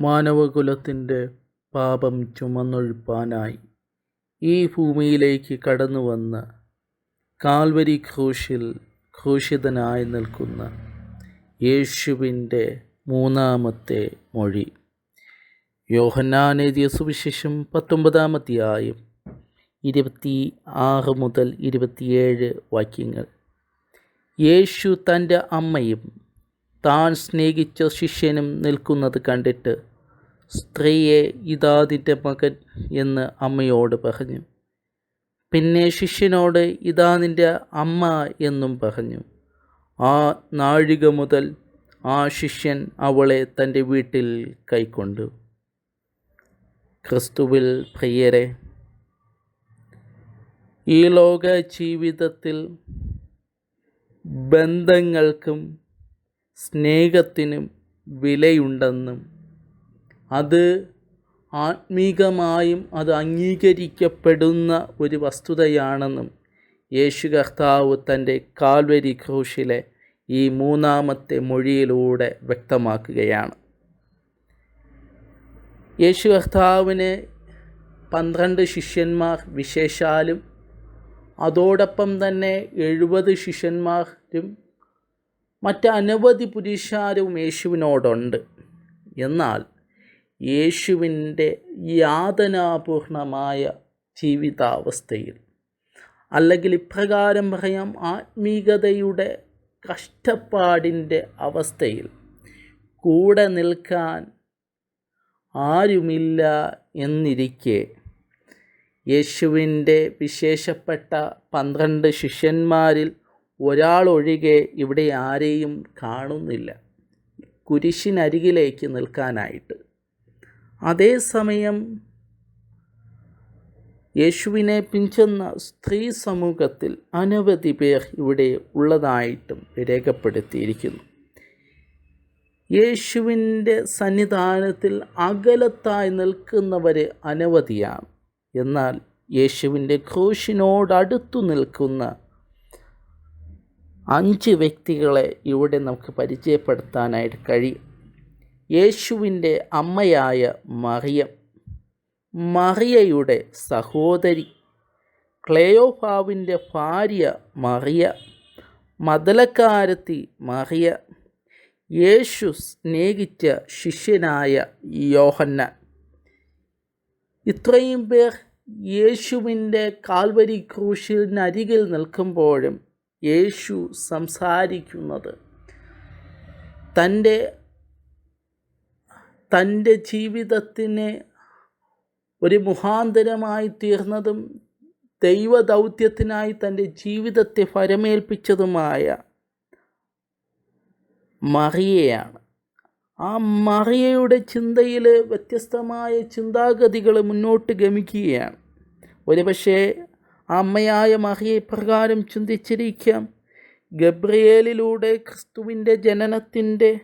മാനവകുലത്തിന്റെ പാപം ചുമന്നൊഴുപ്പാനായി. ഈ ഭൂമിയിലേക്ക് കടന്നു വന്ന് കാൽവരി ക്രൂശിൽ ക്രൂശിതനായി നിൽക്കുന്ന യേശുവിന്റെ മൂന്നാമത്തെ മൊഴി. യോഹന്നാനെഴുതിയ സുവിശേഷം പത്തൊമ്പതാം അധ്യായം ഇരുപത്തി ആറ് മുതൽ ഇരുപത്തിയേഴ് വാക്യങ്ങൾ. യേശു തന്റെ അമ്മയും താൻ സ്നേഹിച്ച ശിഷ്യനും നിൽക്കുന്നത് കണ്ടിട്ട് സ്ത്രീയെ ഇതാ നിന്റെ മകൻ എന്ന് അമ്മയോട് പറഞ്ഞു. പിന്നെ ശിഷ്യനോട് ഇതാ നിന്റെ അമ്മ എന്നും പറഞ്ഞു. ആ നാഴിക മുതൽ ആ ശിഷ്യൻ അവളെ തന്റെ വീട്ടിൽ കൈക്കൊണ്ടു. ക്രിസ്തുവിൽ പ്രിയരെ ഈ ലോക ജീവിതത്തിൽ ബന്ധങ്ങൾക്കും സ്നേഹത്തിനും വിലയുണ്ടെന്നും അത് ആത്മീകമായും അത് അംഗീകരിക്കപ്പെടുന്ന ഒരു വസ്തുതയാണെന്നും യേശു കർത്താവ് തന്റെ കാൽവരി ക്രൂശിലെ ഈ മൂന്നാമത്തെ മൊഴിയിലൂടെ വ്യക്തമാക്കുകയാണ്. യേശു കർത്താവിന് പന്ത്രണ്ട് ശിഷ്യന്മാർ വിശേഷാലും അതോടൊപ്പം തന്നെ എഴുപത് ശിഷ്യന്മാരും മറ്റ് അനവധി പുരുഷാരും യേശുവിനോടുണ്ട്. എന്നാൽ യേശുവിന്റെ യാതനാപൂർണമായ ജീവിതാവസ്ഥയിൽ. അല്ലെങ്കിൽ ഇപ്രകാരം പറയാം ആത്മീകതയുടെ കഷ്ടപ്പാടിന്റെ അവസ്ഥയിൽ. കൂടെ നിൽക്കാൻ ആരുമില്ല എന്നിരിക്കെ. യേശുവിന്റെ വിശേഷപ്പെട്ട പന്ത്രണ്ട് ശിഷ്യന്മാരിൽ ഒരാളൊഴികെ ഇവിടെ ആരെയും കാണുന്നില്ല. കുരിശിനരികിലേക്ക് നിൽക്കാനായിട്ട്. അതേസമയം യേശുവിനെ പിഞ്ചെന്ന സ്ത്രീ സമൂഹത്തിൽ അനവധി പേർ ഇവിടെ ഉള്ളതായിട്ടും രേഖപ്പെടുത്തിയിരിക്കുന്നു. യേശുവിന്റെ സന്നിധാനത്തിൽ അകലത്തായി നിൽക്കുന്നവർ അനവധിയാണ്. എന്നാൽ യേശുവിന്റെ ക്രൂശിനോടടുത്തു നിൽക്കുന്ന അഞ്ച് വ്യക്തികളെ ഇവിടെ നമുക്ക് പരിചയപ്പെടുത്താനായിട്ട് കഴിയും. യേശുവിന്റെ അമ്മയായ മറിയം മറിയയുടെ സഹോദരി. ക്ലേയോഫാവിന്റെ ഭാര്യ മറിയ മതലക്കാരത്തി മറിയ യേശു സ്നേഹിച്ച ശിഷ്യനായ യോഹന്ന ഇത്രയും പേർ യേശുവിന്റെ കാൽവരി ക്രൂശിനരികിൽ നിൽക്കുമ്പോഴും യേശു സംസാരിക്കുന്നത് തന്റെ തന്റെ ജീവിതത്തിനെ ഒരു മുഖാന്തരമായി തീർന്നതും ദൈവദൗത്യത്തിനായി തന്റെ ജീവിതത്തെ ഫരമേൽപ്പിച്ചതുമായ മറിയയാണ്. ആ മറിയയുടെ ചിന്തയിൽ വ്യത്യസ്തമായ ചിന്താഗതികൾ മുന്നോട്ട് ഗമിക്കുകയാണ്. ഒരുപക്ഷെ അമ്മയായ മറിയ ഇപ്രകാരം ചിന്തിച്ചിരിക്കാം. ഗബ്രിയേലിലൂടെ ക്രിസ്തുവിന്റെ ജനനത്തിന്റെ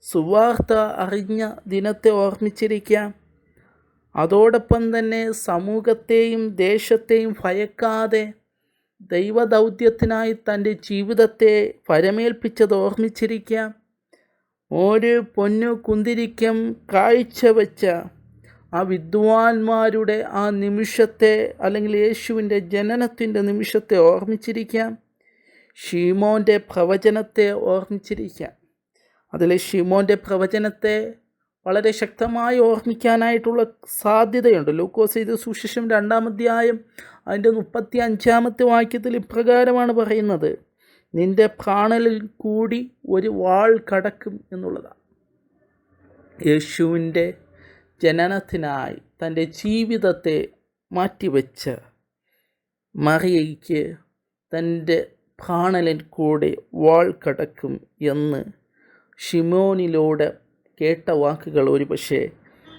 സുവാർത്ത അറിഞ്ഞ ദിനത്തെ ഓർമ്മിച്ചിരിക്കാം. അതോടൊപ്പം തന്നെ സമൂഹത്തെയും ദേശത്തെയും ഭയക്കാതെ ദൈവദൗത്യത്തിനായി തന്റെ ജീവിതത്തെ പരമേൽപ്പിച്ചത് ഓർമ്മിച്ചിരിക്കാം. ഒരു പൊന്നു കുന്തിരിക്കം കാഴ്ചവെച്ച ആ വിദ്വാൻമാരുടെ ആ നിമിഷത്തെ അല്ലെങ്കിൽ യേശുവിന്റെ ജനനത്തിന്റെ നിമിഷത്തെ ഓർമ്മിച്ചിരിക്കാം. ഷീമോന്റെ പ്രവചനത്തെ ഓർമ്മിച്ചിരിക്കാം. അതിൽ ഷിമോന്റെ പ്രവചനത്തെ വളരെ ശക്തമായി ഓർമ്മിക്കാനായിട്ടുള്ള സാധ്യതയുണ്ട്. ലൂക്കോസ് ഇത് സുശേഷം രണ്ടാമധ്യായം അതിന്റെ മുപ്പത്തി അഞ്ചാമത്തെ വാക്യത്തിൽ ഇപ്രകാരമാണ് പറയുന്നത് നിന്റെ പ്രാണലിൽ കൂടി ഒരു വാൾ കടക്കും എന്നുള്ളതാണ്. യേശുവിന്റെ ജനനത്തിനായി തന്റെ ജീവിതത്തെ മാറ്റിവെച്ച മറിയയ്ക്ക് തന്റെ പ്രാണലിൽ കൂടെ വാൾ കടക്കും എന്ന് ഷിമോനിലൂടെ കേട്ട വാക്കുകൾ ഒരു പക്ഷേ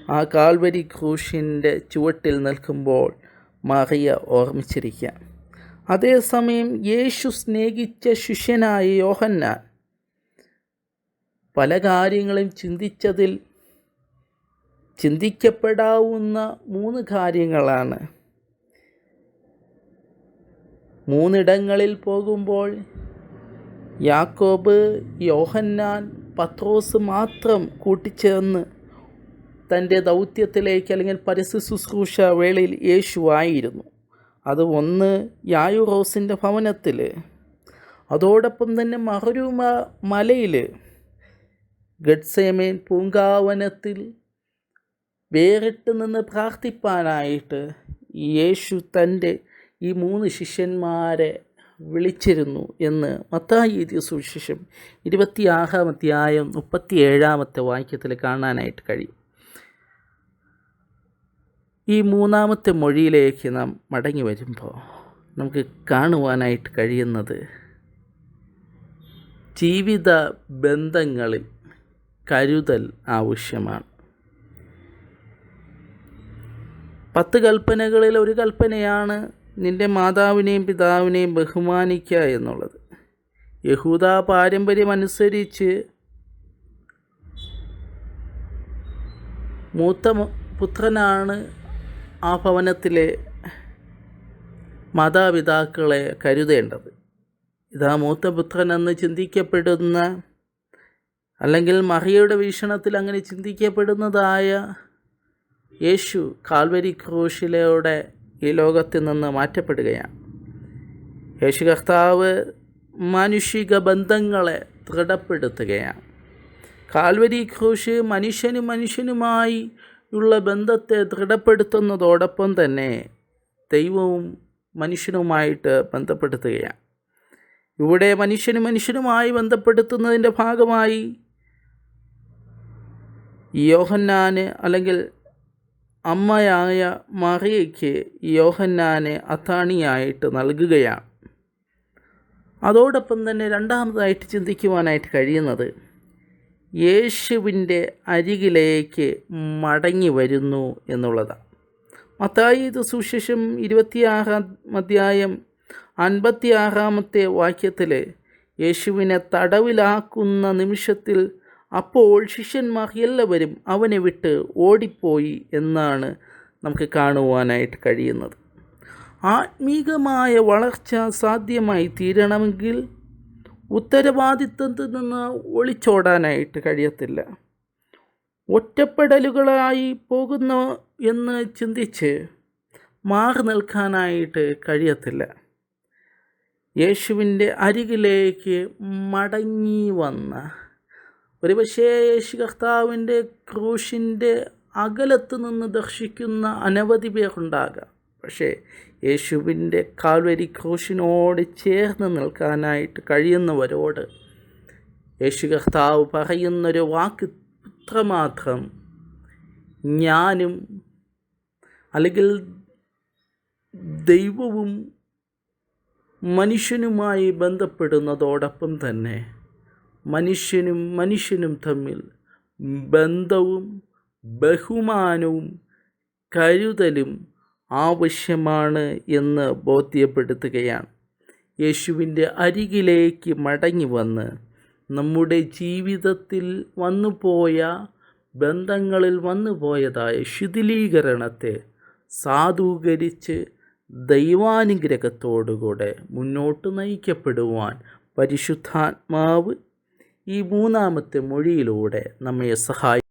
ആ കാൽവരി ക്രൂശിന്റെ ചുവട്ടിൽ നിൽക്കുമ്പോൾ മറിയ ഓർമ്മിച്ചിരിക്കാം. അതേസമയം യേശു സ്നേഹിച്ച ശിഷ്യനായ യോഹന്നാൻ പല കാര്യങ്ങളും ചിന്തിച്ചതിൽ ചിന്തിക്കപ്പെടാവുന്ന മൂന്ന് കാര്യങ്ങളാണ്. മൂന്നിടങ്ങളിൽ പോകുമ്പോൾ യാക്കോബ് യോഹന്നാൻ പത്രോസ് മാത്രം കൂട്ടിച്ചേർന്ന് തന്റെ ദൗത്യത്തിലേക്ക് അല്ലെങ്കിൽ പരസ്യ ശുശ്രൂഷ വേളയിൽ യേശു ആയിരുന്നു. അത് ഒന്ന് യായുറോസിന്റെ ഭവനത്തിൽ. അതോടൊപ്പം തന്നെ മഹരൂമ മലയിൽ ഗഡ്സേമേൻ പൂങ്കാവനത്തിൽ വേറിട്ട് നിന്ന് പ്രാർത്ഥിപ്പാനായിട്ട് യേശു തന്റെ ഈ മൂന്ന് ശിഷ്യന്മാരെ വിളിച്ചിരുന്നു എന്ന് മത്തായി സുവിശേഷം ഇരുപത്തിയാറാം അധ്യായം മുപ്പത്തി ഏഴാമത്തെ വാക്യത്തിൽ കാണാനായിട്ട് കഴിയും. ഈ മൂന്നാമത്തെ മൊഴിയിലേക്ക് നാം മടങ്ങി വരുമ്പോൾ നമുക്ക് കാണുവാനായിട്ട് കഴിയുന്നത് ജീവിത ബന്ധങ്ങളിൽ കരുതൽ ആവശ്യമാണ്. പത്ത് കൽപ്പനകളിൽ ഒരു കൽപ്പനയാണ് നിന്റെ മാതാവിനെയും പിതാവിനെയും ബഹുമാനിക്കുക എന്നുള്ളത്. യഹൂദ പാരമ്പര്യമനുസരിച്ച് മൂത്ത പുത്രനാണ് ആ ഭവനത്തിലെ മാതാപിതാക്കളെ കരുതേണ്ടത്. ഇതാ മൂത്ത പുത്രൻ എന്ന് ചിന്തിക്കപ്പെടുന്ന അല്ലെങ്കിൽ മറിയയുടെ വീക്ഷണത്തിൽ അങ്ങനെ ചിന്തിക്കപ്പെടുന്നതായ യേശു കാൽവരി ക്രൂശിലൂടെ ഈ ലോകത്തിൽ നിന്ന് മാറ്റപ്പെടുകയാണ്. യേശു കർത്താവ് മാനുഷിക ബന്ധങ്ങളെ ദൃഢപ്പെടുത്തുകയാണ്. കാൽവരി ക്രൂശ് മനുഷ്യനും മനുഷ്യനുമായി ഉള്ള ബന്ധത്തെ ദൃഢപ്പെടുത്തുന്നതോടൊപ്പം തന്നെ ദൈവവും മനുഷ്യനുമായിട്ട് ബന്ധപ്പെടുത്തുകയാണ്. ഇവിടെ മനുഷ്യനും മനുഷ്യനുമായി ബന്ധപ്പെടുത്തുന്നതിന്റെ ഭാഗമായി യോഹന്നാന് അല്ലെങ്കിൽ അമ്മയായ മറിയയ്ക്ക് യോഹന്നാനെ അത്താണിയായിട്ട് നൽകുകയാണ്. അതോടൊപ്പം തന്നെ രണ്ടാമതായിട്ട് ചിന്തിക്കുവാനായിട്ട് കഴിയുന്നത് യേശുവിന്റെ അരികിലേക്ക് മടങ്ങി വരുന്നു എന്നുള്ളതാണ്. മത്തായി ഇത് സുശേഷം ഇരുപത്തിയാറാം അധ്യായം അൻപത്തിയാറാമത്തെ വാക്യത്തിൽ യേശുവിനെ തടവിലാക്കുന്ന നിമിഷത്തിൽ അപ്പോൾ ശിഷ്യന്മാർ എല്ലാവരും അവനെ വിട്ട് ഓടിപ്പോയി എന്നാണ് നമുക്ക് കാണുവാനായിട്ട് കഴിയുന്നത്. ആത്മീകമായ വളർച്ച സാധ്യമായി തീരണമെങ്കിൽ ഉത്തരവാദിത്വത്തിൽ നിന്ന് ഒളിച്ചോടാനായിട്ട് കഴിയത്തില്ല. ഒറ്റപ്പെടലുകളായി പോകുന്നു എന്ന് ചിന്തിച്ച് മാറി നിൽക്കാനായിട്ട് കഴിയത്തില്ല. യേശുവിന്റെ അരികിലേക്ക് മടങ്ങി വന്ന ഒരുപക്ഷേ യേശു കർത്താവിന്റെ ക്രൂശിന്റെ അകലത്ത് നിന്ന് ദർശിക്കുന്ന അനവധി പേരുണ്ടാകാം. പക്ഷേ യേശുവിന്റെ കാൽവരി ക്രൂശിനോട് ചേർന്ന് നിൽക്കാനായിട്ട് കഴിയുന്നവരോട് യേശു കർത്താവ് പറയുന്നൊരു വാക്ക് ഇത്രമാത്രം ഞാനും അല്ലെങ്കിൽ ദൈവവും മനുഷ്യനുമായി ബന്ധപ്പെടുന്നതോടൊപ്പം തന്നെ മനുഷ്യനും മനുഷ്യനും തമ്മിൽ ബന്ധവും ബഹുമാനവും കരുതലും ആവശ്യമാണ് എന്ന് ബോധ്യപ്പെടുത്തുകയാണ്. യേശുവിന്റെ അരികിലേക്ക് മടങ്ങി വന്ന് നമ്മുടെ ജീവിതത്തിൽ വന്നുപോയ ബന്ധങ്ങളിൽ വന്നുപോയതായ ശിഥിലീകരണത്തെ സാധൂകരിച്ച് ദൈവാനുഗ്രഹത്തോടുകൂടെ മുന്നോട്ട് നയിക്കപ്പെടുവാൻ പരിശുദ്ധാത്മാവ് ഈ മൂന്നാമത്തെ മൊഴിയിലൂടെ നമ്മെ സഹായി